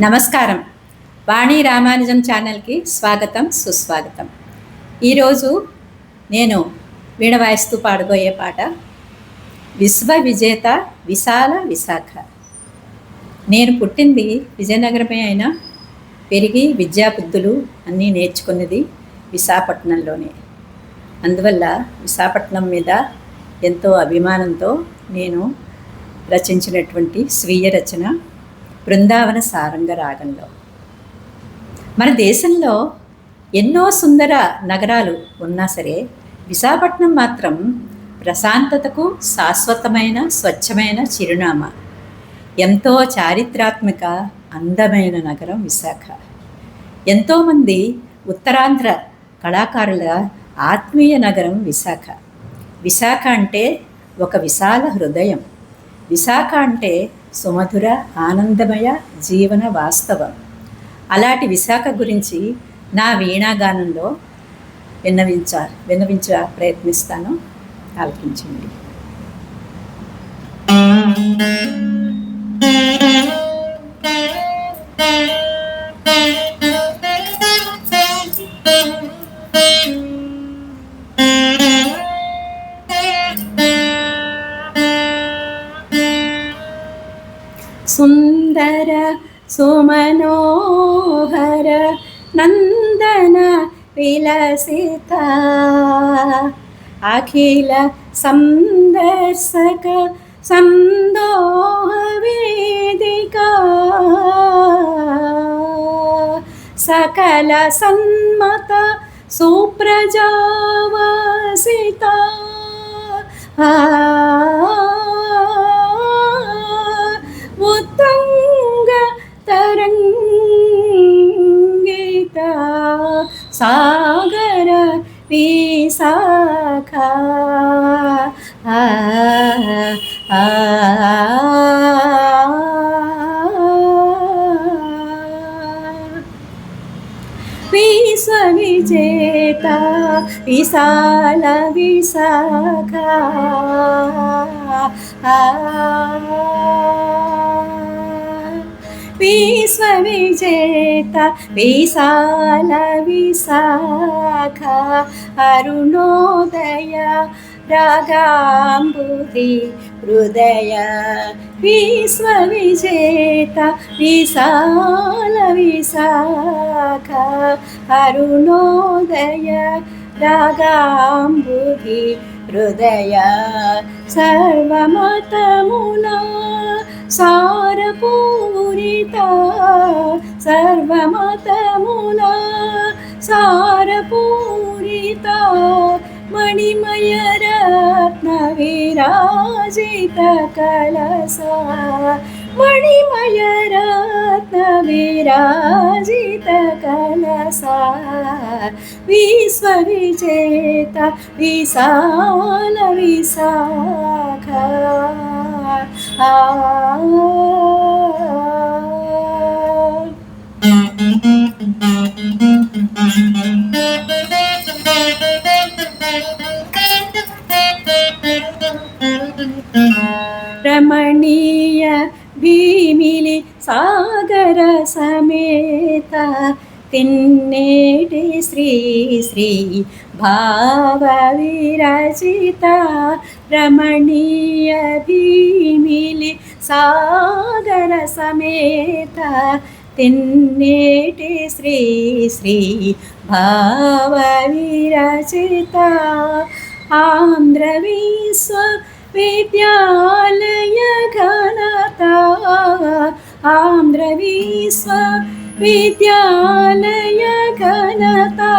నమస్కారం. వాణి రామానుజం ఛానల్కి స్వాగతం సుస్వాగతం. ఈరోజు నేను వీణ వాయిస్తూ పాడబోయే పాట విశ్వ విజేత విశాల విశాఖ. నేను పుట్టింది విజయనగరమే అయినా పెరిగి విద్యాబుద్ధులు అన్నీ నేర్చుకున్నది విశాఖపట్నంలోనే. అందువల్ల విశాఖపట్నం మీద ఎంతో అభిమానంతో నేను రచించినటువంటి స్వీయ రచన బృందావన సారంగ రాగంలో. మన దేశంలో ఎన్నో సుందర నగరాలు ఉన్నా సరే విశాఖపట్నం మాత్రం ప్రశాంతతకు శాశ్వతమైన స్వచ్ఛమైన చిరునామా. ఎంతో చారిత్రాత్మక అందమైన నగరం విశాఖ. ఎంతోమంది ఉత్తరాంధ్ర కళాకారుల ఆత్మీయ నగరం విశాఖ. విశాఖ అంటే ఒక విశాల హృదయం. విశాఖ అంటే సుమధుర ఆనందమయ జీవన వాస్తవం. అలాంటి విశాఖ గురించి నా వీణాగానంలో విన్నవించ విన్నవించ ప్రయత్నిస్తాను. ఆలకించండి. नन्दन विलसिता। अखिल सन्दर्शक सन्दोहवेदिका सकल सन्मत सुप्रजावसिता। సాగర విశాఖ ఆ, ఆ, విశ్వవిజేత విశాల విశాఖ విశ్వవిజేత విశాల విశాఖ అరుణోదయ రాగాంబుధి హృదయ విశ్వవిజేత విశాల విశాఖ అరుణోదయ రాగాంబుధి హృదయ సర్వమతమునా సారపూరిత సర్వమతముల సారపూరిత మణిమయ రత్న విరాజిత కలస మణిమయ రత్న విరాజిత కలస. విశ్వవిజేత విశాల విశాఖ. ఆ రమణీయ భీమిలి సాగర సమేత తిన్నేటి శ్రీ శ్రీ భావ విరచిత రమణీయ భీమిలి సాగర సమేత తిన్నేటి శ్రీ శ్రీ భావ విరచిత ఆంధ్ర విశ్వ विद्यालयघनता। घनता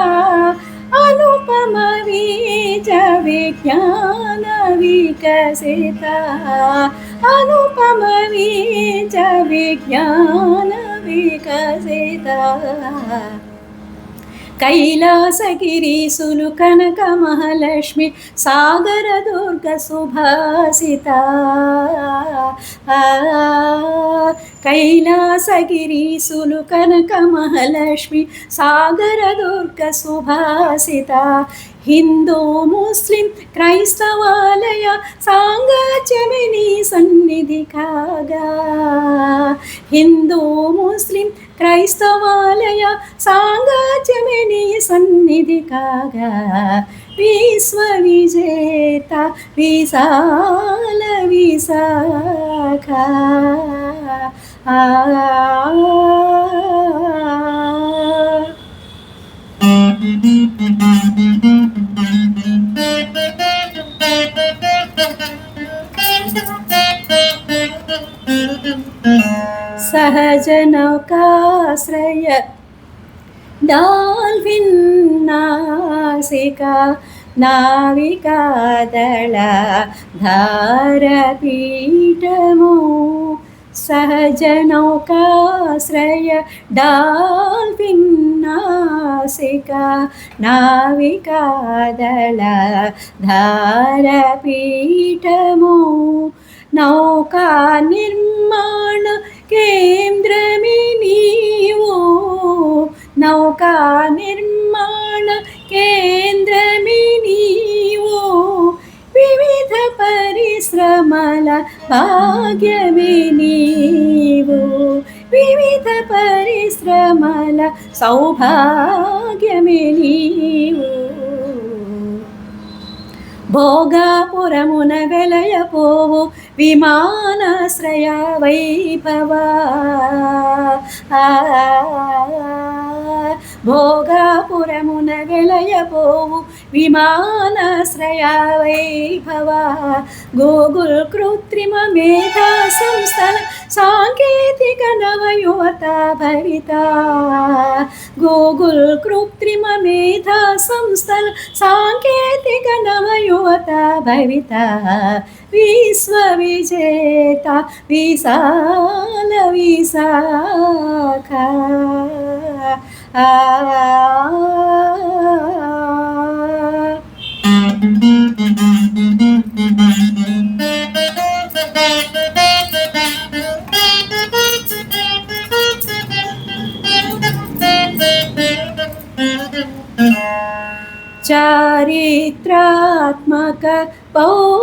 आविज्ञानयघनता अनुपमवीजविज्ञानविकसिता विज्ञानविकुपम కైలాసగిరీసులు కనక మహాలక్ష్మి సాగర దుర్గ సుభాసిత. కైలాసగిరీసులు కనక మహాలక్ష్మి సాగర దుర్గ సుభాసిత. హిందూ ముస్లిం క్రైస్తవాలయ సాంగాచమిని సన్నిధి కాగా. హిందూ ముస్లిం క్రైస్తవాలయ సాంగత్యమిని సన్నిధి కాగా విశ్వ విజేత విశాల విశాఖ Thank you. सहजनौकाश्रय डाल्विन्नासिका नाविकादला धारपीठमो सहजनौकाश्रय डाल्विन्नासिका नाविकादला धारपीठमो नौका निर्माण केन्द्रमिनी नौकानिर्माण केन्द्रमिनी विविध परिस्रमाला भाग्यमिनी वो विविध परिस्रमाला सौभाग्यमिनी భోగాపురమున వెలయపోవు విమానాశ్రయ వైభవ. భోగాపురమున వెలయపోవు విమానాశ్రయ వైభవ. గూగుల్ కృత్రిమ మేధా సంస్థల సాంకేతిక నవయువత భవిత గూగుల్ కృత్రిమ మేధా సంస్థల సాంకేతిక నవయువత భవిత విశ్వవిజేత విశాల విశాఖ ఆ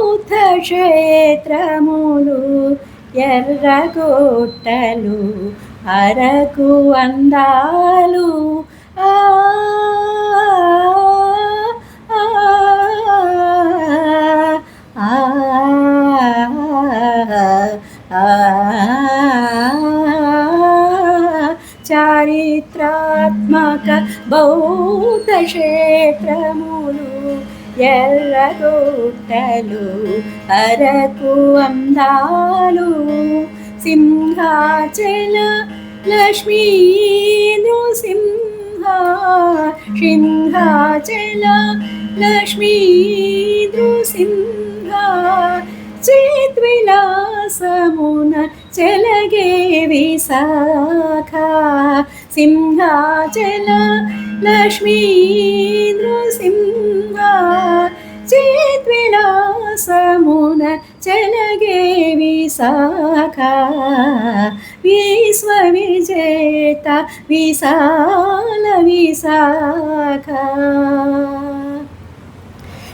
బౌద్ధ క్షేత్రములు ఎర్రగొట్టలు అరకు అందాలు. ఆ, చారిత్రాత్మక బౌద్ధ క్షేత్రములు ఎర్రగొట్టలు అరకు అందాలు సింహాచల లక్ష్మీ నృసింహ సింహాచల లక్ష్మీ నృసింహ చిద్విలాసమున చెలగే విశాఖ సింహాచల లక్ష్మీ విశాఖ విశ్వ విజేత విశాల విశాఖ.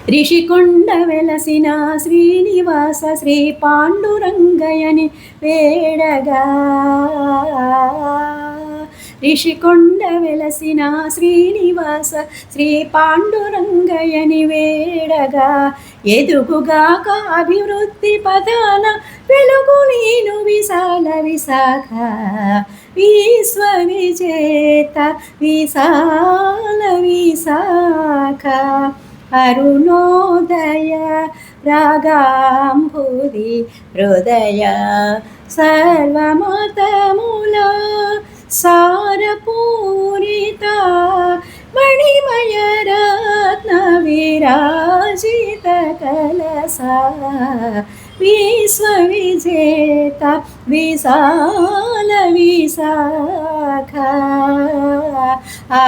రిషికొండ వెలసిన శ్రీనివాస శ్రీ పాండురంగయని వేడగా రిషికొండ వెలసిన శ్రీనివాస శ్రీ పాండురంగయని వేడగా ఎదుగుగాక అభివృద్ధి పదాన వెలుగు నేను విశాల విశాఖ విశ్వ విజేత విశాల విశాఖ అరుణోదయ రాగాంభూది హృదయ సర్వమతముల సా కలస విశ్వ విజేత విశాల విశాఖ ఆ,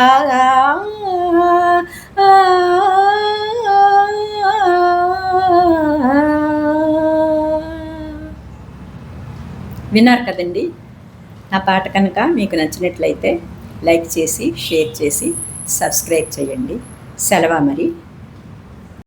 విన్నారు కదండి నా పాట కనుక మీకు నచ్చినట్లయితే లైక్ చేసి షేర్ చేసి సబ్స్క్రైబ్ చేయండి సెలవా మరి